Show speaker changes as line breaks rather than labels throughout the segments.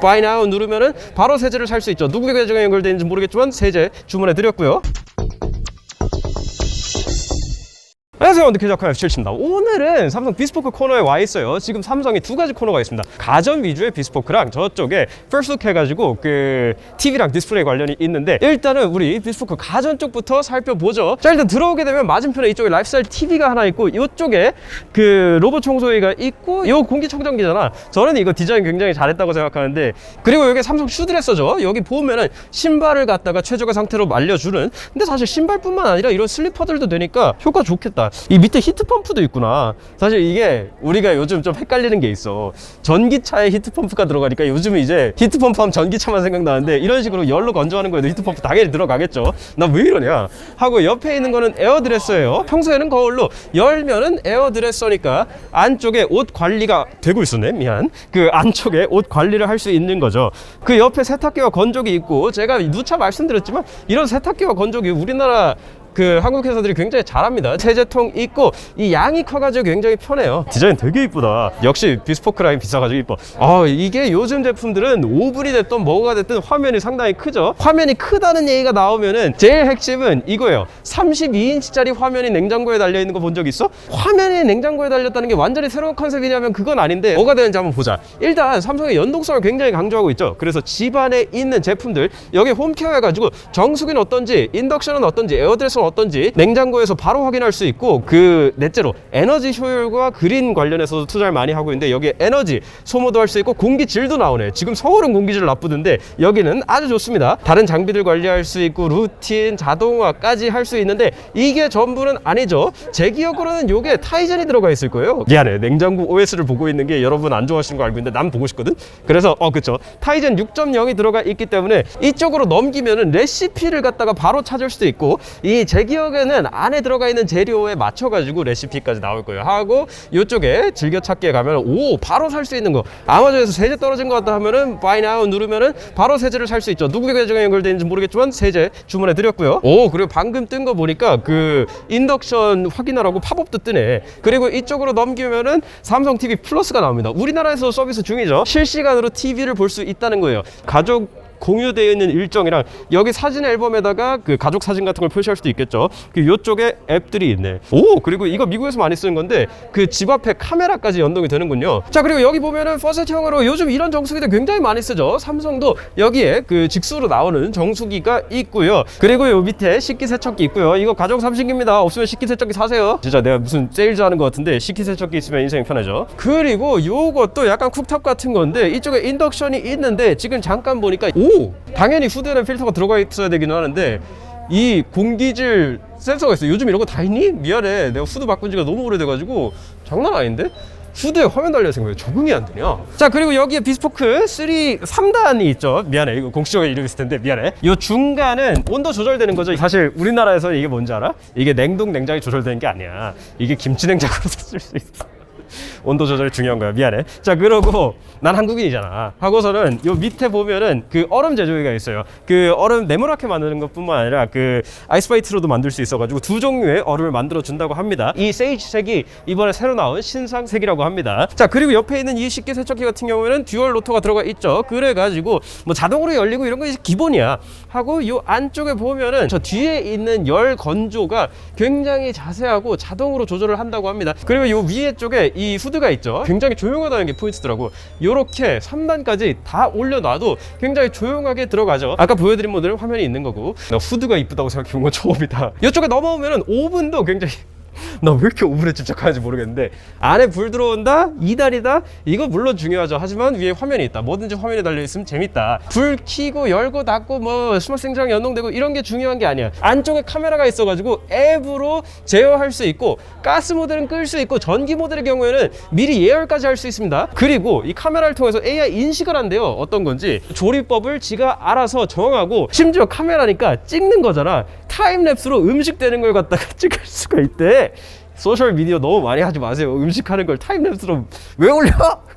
Buy Now 누르면은 바로 세제를 살 수 있죠. 누구 계정에 연결되어 있는지 모르겠지만 세제 주문해 드렸고요. 안녕하세요. 원더캐자카 F7입니다. 오늘은 삼성 비스포크 코너에 와 있어요. 지금 삼성이 두 가지 코너가 있습니다. 가전 위주의 비스포크랑 저쪽에 퍼스룩 해가지고 그 TV랑 디스플레이 관련이 있는데 일단은 우리 비스포크 가전 쪽부터 살펴보죠. 자 일단 들어오게 되면 맞은편에 이쪽에 라이프스타일 TV가 하나 있고 이쪽에 그 로봇 청소기가 있고 이 공기청정기잖아. 저는 이거 디자인 굉장히 잘했다고 생각하는데 그리고 여기 삼성 슈드레서죠. 여기 보면은 신발을 갖다가 최적의 상태로 말려주는. 근데 사실 신발뿐만 아니라 이런 슬리퍼들도 되니까 효과 좋겠다 이 밑에 히트 펌프도 있구나. 사실 이게 우리가 요즘 좀 헷갈리는 게 있어. 전기차에 히트 펌프가 들어가니까 요즘은 이제 히트 펌프 하면 전기차만 생각나는데 이런 식으로 열로 건조하는 거에도 히트 펌프 당연히 들어가겠죠. 나 왜 이러냐? 하고 옆에 있는 거는 에어드레서예요. 평소에는 거울로 열면은 에어드레서니까 안쪽에 옷 관리가 되고 있었네 미안. 그 안쪽에 옷 관리를 할 수 있는 거죠. 그 옆에 세탁기와 건조기 있고 제가 누차 말씀드렸지만 이런 세탁기와 건조기 우리나라 그 한국 회사들이 굉장히 잘합니다. 세제통 있고 이 양이 커가지고 굉장히 편해요. 디자인 되게 이쁘다. 역시 비스포크 라인 비싸가지고 이뻐. 아 이게 요즘 제품들은 오븐이 됐든 뭐가 됐든 화면이 상당히 크죠. 화면이 크다는 얘기가 나오면은 제일 핵심은 이거예요. 32인치짜리 화면이 냉장고에 달려 있는 거 본 적 있어? 화면이 냉장고에 달렸다는 게 완전히 새로운 컨셉이냐면 그건 아닌데 뭐가 되는지 한번 보자. 일단 삼성의 연동성을 굉장히 강조하고 있죠. 그래서 집안에 있는 제품들 여기 홈케어 해가지고 정수기는 어떤지 인덕션은 어떤지 에어드레스는 어떤지 냉장고에서 바로 확인할 수 있고 그 넷째로 에너지 효율과 그린 관련해서도 투자를 많이 하고 있는데 여기에 에너지 소모도 할 수 있고 공기 질도 나오네 지금 서울은 공기질 나쁘던데 여기는 아주 좋습니다. 다른 장비들 관리할 수 있고 루틴 자동화까지 할 수 있는데 이게 전부는 아니죠. 제 기억으로는 요게 타이젠이 들어가 있을 거예요. 미안해. 냉장고 OS를 보고 있는 게 여러분 안 좋아하시는 거 알고 있는데 난 보고 싶거든. 그래서 어 그쵸. 타이젠 6.0이 들어가 있기 때문에 이쪽으로 넘기면은 레시피를 갖다가 바로 찾을 수도 있고 이제 기억에는 안에 들어가 있는 재료에 맞춰가지고 레시피까지 나올 거예요. 하고 이쪽에 즐겨찾기에 가면 오 바로 살 수 있는 거. 아마존에서 세제 떨어진 것 같다 하면은 Buy Now 누르면은 바로 세제를 살 수 있죠. 누구 계정에 연결되어 있는지 모르겠지만 세제 주문해 드렸고요. 오 그리고 방금 뜬 거 보니까 그 인덕션 확인하라고 팝업도 뜨네. 그리고 이쪽으로 넘기면은 삼성 TV 플러스가 나옵니다. 우리나라에서 서비스 중이죠. 실시간으로 TV를 볼 수 있다는 거예요. 가족 공유되어 있는 일정이랑 여기 사진 앨범에다가 그 가족 사진 같은 걸 표시할 수도 있겠죠. 그 요쪽에 앱들이 있네. 오 그리고 이거 미국에서 많이 쓰는 건데 그 집 앞에 카메라까지 연동이 되는군요. 자 그리고 여기 보면은 퍼셋형으로 요즘 이런 정수기들 굉장히 많이 쓰죠. 삼성도 여기에 그 직수로 나오는 정수기가 있고요. 그리고 요 밑에 식기세척기 있고요. 이거 가족 삼식입니다. 없으면 식기세척기 사세요. 진짜 내가 무슨 세일즈 하는 것 같은데 식기세척기 있으면 인생이 편하죠. 그리고 요것도 약간 쿡탑 같은 건데 이쪽에 인덕션이 있는데 지금 잠깐 보니까 오 당연히 후드에는 필터가 들어가 있어야 되기는 하는데 이 공기질 센서가 있어. 요즘 이런 거 다 있니? 미안해. 내가 후드 바꾼 지가 너무 오래돼가지고 장난 아닌데? 후드에 화면 달려있는 거예요. 적응이 안 되냐? 자, 그리고 여기에 비스포크 3, 3단이 있죠. 미안해. 이거 공식적인 이름이 있을 텐데, 미안해. 이 중간은 온도 조절되는 거죠. 사실 우리나라에서 이게 뭔지 알아? 이게 냉동 냉장이 조절되는 게 아니야. 이게 김치 냉장고로 쓸 수 있어. 온도 조절이 중요한 거야. 미안해. 자, 그러고 난 한국인이잖아. 하고서는 요 밑에 보면은 그 얼음 제조기가 있어요. 그 얼음 네모나게 만드는 것뿐만 아니라 그 아이스바이트로도 만들 수 있어가지고 두 종류의 얼음을 만들어 준다고 합니다. 이 세이지 색이 이번에 새로 나온 신상 색이라고 합니다. 자, 그리고 옆에 있는 이 식기 세척기 같은 경우에는 듀얼 로터가 들어가 있죠. 그래가지고 뭐 자동으로 열리고 이런 거 이제 기본이야. 하고 요 안쪽에 보면은 저 뒤에 있는 열 건조가 굉장히 자세하고 자동으로 조절을 한다고 합니다. 그리고 요 위에 쪽에 이 후드 가 있죠. 굉장히 조용하다는 게 포인트더라고. 요렇게 3단까지 다 올려놔도 굉장히 조용하게 들어가죠. 아까 보여드린 모델은 화면이 있는 거고. 나 후드가 이쁘다고 생각해 본 건 처음이다. 이쪽에 넘어오면은 오븐도 굉장히 나 왜 이렇게 오븐에 집착하는지 모르겠는데 안에 불 들어온다 2달이다? 이거 물론 중요하죠. 하지만 위에 화면이 있다. 뭐든지 화면이 달려있으면 재밌다. 불 켜고 열고 닫고 뭐 스마트 생장 연동되고 이런 게 중요한 게 아니야. 안쪽에 카메라가 있어가지고 앱으로 제어할 수 있고 가스 모델은 끌 수 있고 전기 모델의 경우에는 미리 예열까지 할 수 있습니다. 그리고 이 카메라를 통해서 AI 인식을 한대요. 어떤 건지. 조리법을 지가 알아서 정하고 심지어 카메라니까 찍는 거잖아 타임랩스로 음식 되는 걸 갖다가 찍을 수가 있대 소셜 미디어 너무 많이 하지 마세요. 음식하는 걸 타임랩스로 왜 올려?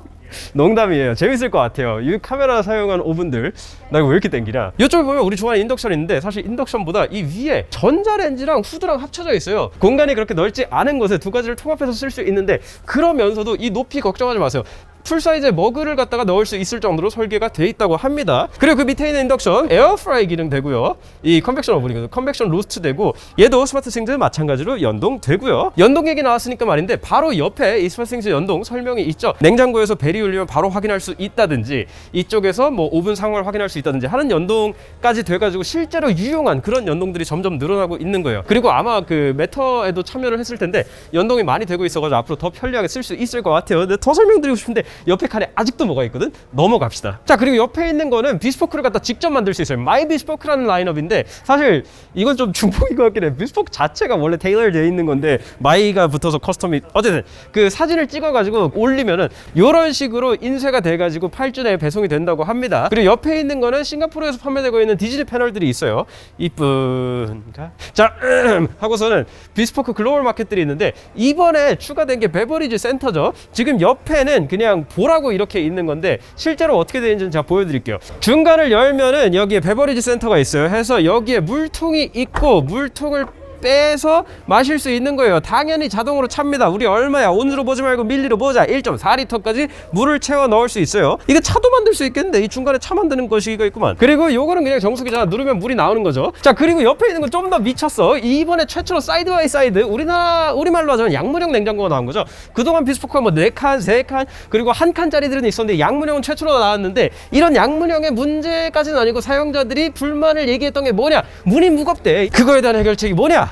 농담이에요. 재밌을 것 같아요. 이 카메라 사용한 오븐들 나 이거 왜 이렇게 땡기냐? 이쪽에 보면 우리 좋아하는 인덕션 있는데 사실 인덕션보다 이 위에 전자레인지랑 후드랑 합쳐져 있어요. 공간이 그렇게 넓지 않은 곳에 두 가지를 통합해서 쓸 수 있는데 그러면서도 이 높이 걱정하지 마세요. 풀 사이즈의 머그를 갖다가 넣을 수 있을 정도로 설계가 돼 있다고 합니다. 그리고 그 밑에 있는 인덕션 에어프라이 기능 되고요. 이 컨벡션 오븐이거든요. 컨벡션 로스트 되고 얘도 스마트 싱즈 마찬가지로 연동되고요. 연동 얘기 나왔으니까 말인데 바로 옆에 이 스마트 싱즈 연동 설명이 있죠. 냉장고에서 벨이 울리면 바로 확인할 수 있다든지 이쪽에서 뭐 오븐 상황을 확인할 수 있다든지 하는 연동까지 돼가지고 실제로 유용한 그런 연동들이 점점 늘어나고 있는 거예요. 그리고 아마 그 메터에도 참여를 했을 텐데 연동이 많이 되고 있어가지고 앞으로 더 편리하게 쓸 수 있을 것 같아요. 근데 더 설명드리고 싶은데 옆에 칸에 아직도 뭐가 있거든? 넘어갑시다. 자 그리고 옆에 있는 거는 비스포크를 갖다 직접 만들 수 있어요. 마이 비스포크라는 라인업인데 사실 이건 좀 중복인 것 같긴 해. 비스포크 자체가 원래 테일러 되어 있는 건데 마이가 붙어서 커스텀이 어쨌든 그 사진을 찍어가지고 올리면은 이런 식으로 인쇄가 돼가지고 8주 내에 배송이 된다고 합니다. 그리고 옆에 있는 거는 싱가포르에서 판매되고 있는 디즈니 패널들이 있어요. 이쁜가? 자 음, 하고서는 비스포크 글로벌 마켓들이 있는데 이번에 추가된 게 베버리지 센터죠. 지금 옆에는 그냥 보라고 이렇게 있는 건데 실제로 어떻게 되는지는 제가 보여드릴게요. 중간을 열면은 여기에 베버리지 센터가 있어요. 해서 여기에 물통이 있고 물통을 빼서 마실 수 있는 거예요. 당연히 자동으로 찹니다. 우리 얼마야? 온으로 보지 말고 밀리로 보자. 1.4리터까지 물을 채워 넣을 수 있어요. 이거 차도 만들 수 있겠는데 이 중간에 차 만드는 것이가 있구만. 그리고 요거는 그냥 정수기잖아. 누르면 물이 나오는 거죠. 자 그리고 옆에 있는 건 좀 더 미쳤어. 이번에 최초로 사이드 바이 사이드 우리나라 우리말로 하자면 양문형 냉장고가 나온 거죠. 그동안 비스포크가 뭐네 칸, 세 칸, 그리고 한 칸짜리들은 있었는데 양문형은 최초로 나왔는데 이런 양문형의 문제까지는 아니고 사용자들이 불만을 얘기했던 게 뭐냐? 문이 무겁대. 그거에 대한 해결책이 뭐냐?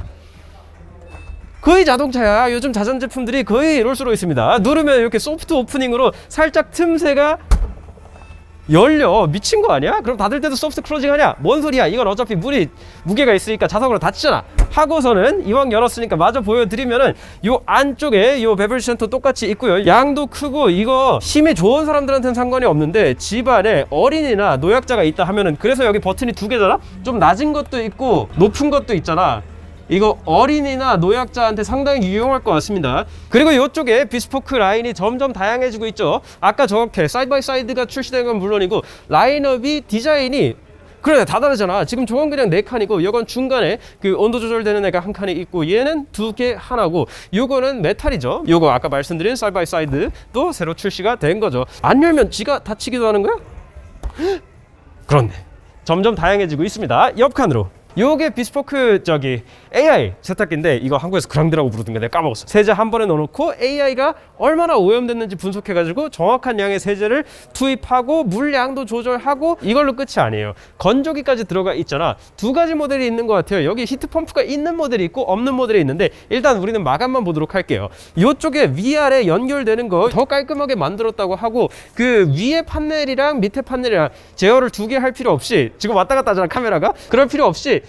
거의 자동차야. 요즘 자전 제품들이 거의 롤스로 있습니다. 누르면 이렇게 소프트 오프닝으로 살짝 틈새가 열려 미친 거 아니야? 그럼 닫을 때도 소프트 클로징 하냐? 뭔 소리야? 이건 어차피 물이 무게가 있으니까 자석으로 닫히잖아. 하고서는 이왕 열었으니까 마저 보여드리면은 요 안쪽에 요 베벨 센터 똑같이 있고요. 양도 크고 이거 힘이 좋은 사람들한테는 상관이 없는데 집안에 어린이나 노약자가 있다 하면은 그래서 여기 버튼이 두 개잖아. 좀 낮은 것도 있고 높은 것도 있잖아. 이거 어린이나 노약자한테 상당히 유용할 것 같습니다. 그리고 이쪽에 비스포크 라인이 점점 다양해지고 있죠. 아까 저렇게 사이드 바이 사이드가 출시된 건 물론이고 라인업이 디자인이 그래 다 다르잖아. 지금 저건 그냥 네 칸이고 이건 중간에 그 온도 조절되는 애가 한 칸이 있고 얘는 두 개 하나고 요거는 메탈이죠. 요거 아까 말씀드린 사이드 바이 사이드도 새로 출시가 된 거죠. 안 열면 지가 닫히기도 하는 거야? 그렇네. 점점 다양해지고 있습니다. 옆 칸으로. 요게 비스포크 저기 AI 세탁기인데 이거 한국에서 그랑드라고 부르던가 내가 까먹었어. 세제 한 번에 넣어놓고 AI가 얼마나 오염됐는지 분석해가지고 정확한 양의 세제를 투입하고 물량도 조절하고 이걸로 끝이 아니에요. 건조기까지 들어가 있잖아. 두 가지 모델이 있는 것 같아요. 여기 히트 펌프가 있는 모델이 있고 없는 모델이 있는데 일단 우리는 마감만 보도록 할게요. 이쪽에 위아래 연결되는 거 더 깔끔하게 만들었다고 하고 그 위에 판넬이랑 밑에 판넬이랑 제어를 두 개 할 필요 없이 지금 왔다 갔다 하잖아 카메라가 그럴 필요 없이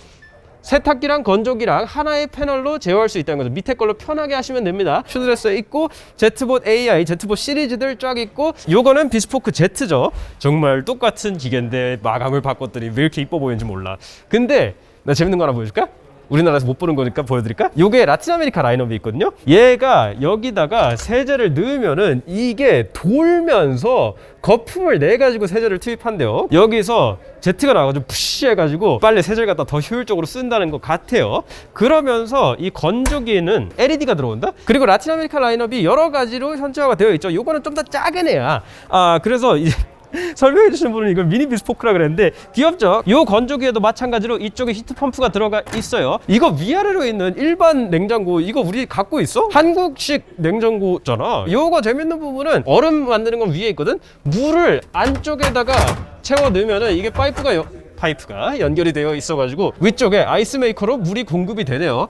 세탁기랑 건조기랑 하나의 패널로 제어할 수 있다는 거죠. 밑에 걸로 편하게 하시면 됩니다. 슈드레스에 있고 제트봇 AI, 제트봇 시리즈들 쫙 있고 요거는 비스포크 Z죠. 정말 똑같은 기계인데 마감을 바꿨더니 왜 이렇게 이뻐 보이는지 몰라. 근데 나 재밌는 거 하나 보여줄까? 우리나라에서 못 보는 거니까 보여드릴까? 요게 라틴 아메리카 라인업이 있거든요. 얘가 여기다가 세제를 넣으면은 이게 돌면서 거품을 내 가지고 세제를 투입한대요. 여기서 제트가 나와가지고 푸시 해가지고 빨리 세제를 갖다 더 효율적으로 쓴다는 것 같아요. 그러면서 이 건조기에는 LED가 들어온다. 그리고 라틴 아메리카 라인업이 여러 가지로 현지화가 되어 있죠. 요거는 좀 더 작은 애야. 아 그래서 이제 설명해 주시는 분은 이걸 미니 비스포크라 그랬는데 귀엽죠? 요 건조기에도 마찬가지로 이쪽에 히트 펌프가 들어가 있어요. 이거 위아래로 있는 일반 냉장고 이거 우리 갖고 있어? 한국식 냉장고잖아. 요거 재밌는 부분은 얼음 만드는 건 위에 있거든. 물을 안쪽에다가 채워 넣으면은 이게 파이프가 여- 파이프가 연결이 되어 있어가지고 위쪽에 아이스 메이커로 물이 공급이 되네요.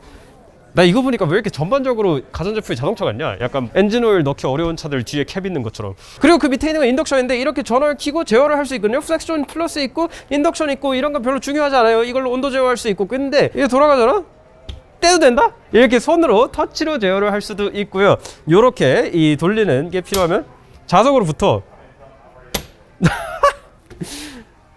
나 이거 보니까 왜 이렇게 전반적으로 가전제품이 자동차 같냐? 약간 엔진오일 넣기 어려운 차들 뒤에 캡 있는 것처럼. 그리고 그 밑에 있는 건 인덕션인데 이렇게 전원을 켜고 제어를 할 수 있거든요. 플렉션 플러스 있고 인덕션 있고 이런 건 별로 중요하지 않아요. 이걸로 온도 제어할 수 있고. 근데 이게 돌아가잖아? 떼도 된다? 이렇게 손으로 터치로 제어를 할 수도 있고요. 요렇게 이 돌리는 게 필요하면 자석으로 붙어.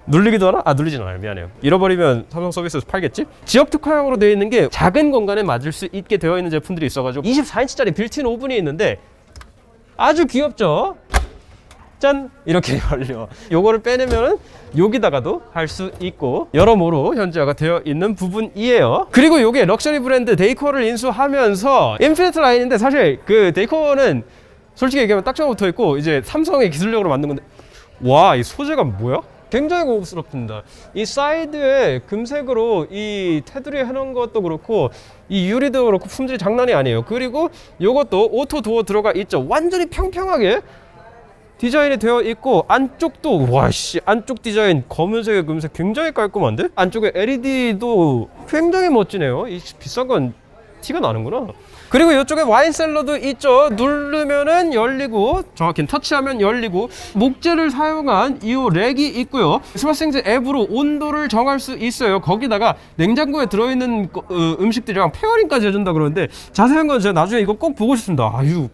눌리기도 하나? 아 눌리진 않아요 미안해요 잃어버리면 삼성 서비스에서 팔겠지? 지역 특화형으로 되어 있는 게 작은 공간에 맞을 수 있게 되어 있는 제품들이 있어가지고 24인치짜리 빌트인 오븐이 있는데 아주 귀엽죠? 짠 이렇게 열려 요거를 빼내면은 여기다가도 할 수 있고 여러모로 현지화가 되어 있는 부분이에요 그리고 요게 럭셔리 브랜드 데이코를 인수하면서 인피니트 라인인데 사실 그 데이코는 솔직히 얘기하면 딱지가 붙어 있고 이제 삼성의 기술력으로 만든 건데 와 이 소재가 뭐야? 굉장히 고급스럽습니다. 이 사이드에 금색으로 이 테두리 해놓은 것도 그렇고 이 유리도 그렇고 품질이 장난이 아니에요. 그리고 이것도 오토 도어 들어가 있죠. 완전히 평평하게 디자인이 되어 있고 안쪽도 와씨 안쪽 디자인 검은색에 금색 굉장히 깔끔한데 안쪽에 LED도 굉장히 멋지네요. 이 비싼 건 티가 나는구나. 그리고 이쪽에 와인 셀러도 있죠. 누르면은 열리고 정확히 터치하면 열리고 목재를 사용한 이 렉이 있고요. 스마트생즈 앱으로 온도를 정할 수 있어요. 거기다가 냉장고에 들어있는 거- 어, 음식들이랑 페어링까지 해준다 그러는데 자세한 건 제가 나중에 이거 꼭 보고 싶습니다. 아유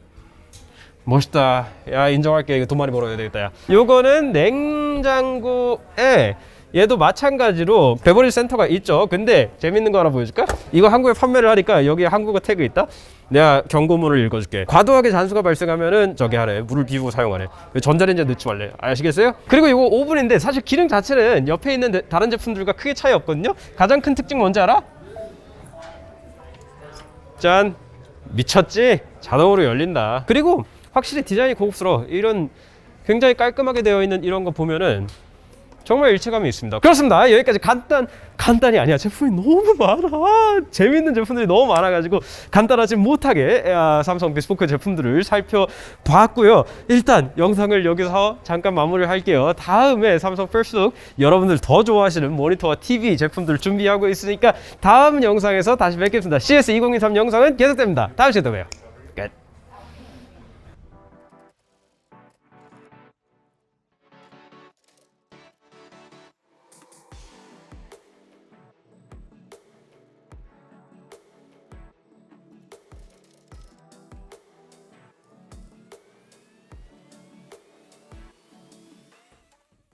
멋있다. 야 인정할게. 이거 돈 많이 벌어야 되겠다. 야. 요거는 냉장고에 얘도 마찬가지로 베버리 센터가 있죠. 근데 재밌는 거 하나 보여줄까? 이거 한국에 판매를 하니까 여기에 한국어 태그 있다. 내가 경고문을 읽어줄게. 과도하게 잔수가 발생하면은 저기 하래. 물을 비우고 사용하래. 전자레인지에 넣지 말래. 아시겠어요? 그리고 이거 오븐인데 사실 기능 자체는 옆에 있는 데- 다른 제품들과 크게 차이 없거든요. 가장 큰 특징 뭔지 알아? 짠 미쳤지 자동으로 열린다 그리고 확실히 디자인이 고급스러워 이런 굉장히 깔끔하게 되어 있는 이런 거 보면은 정말 일체감이 있습니다. 그렇습니다. 여기까지 간단 간단이 아니야. 제품이 너무 많아. 재밌는 제품들이 너무 많아가지고 간단하지 못하게 아, 삼성 비스포크 제품들을 살펴봤고요. 일단 영상을 여기서 잠깐 마무리를 할게요. 다음에 삼성 페스북 여러분들 더 좋아하시는 모니터와 TV 제품들 준비하고 있으니까 다음 영상에서 다시 뵙겠습니다. CS2023 영상은 계속됩니다. 다음 시간에 또 봬요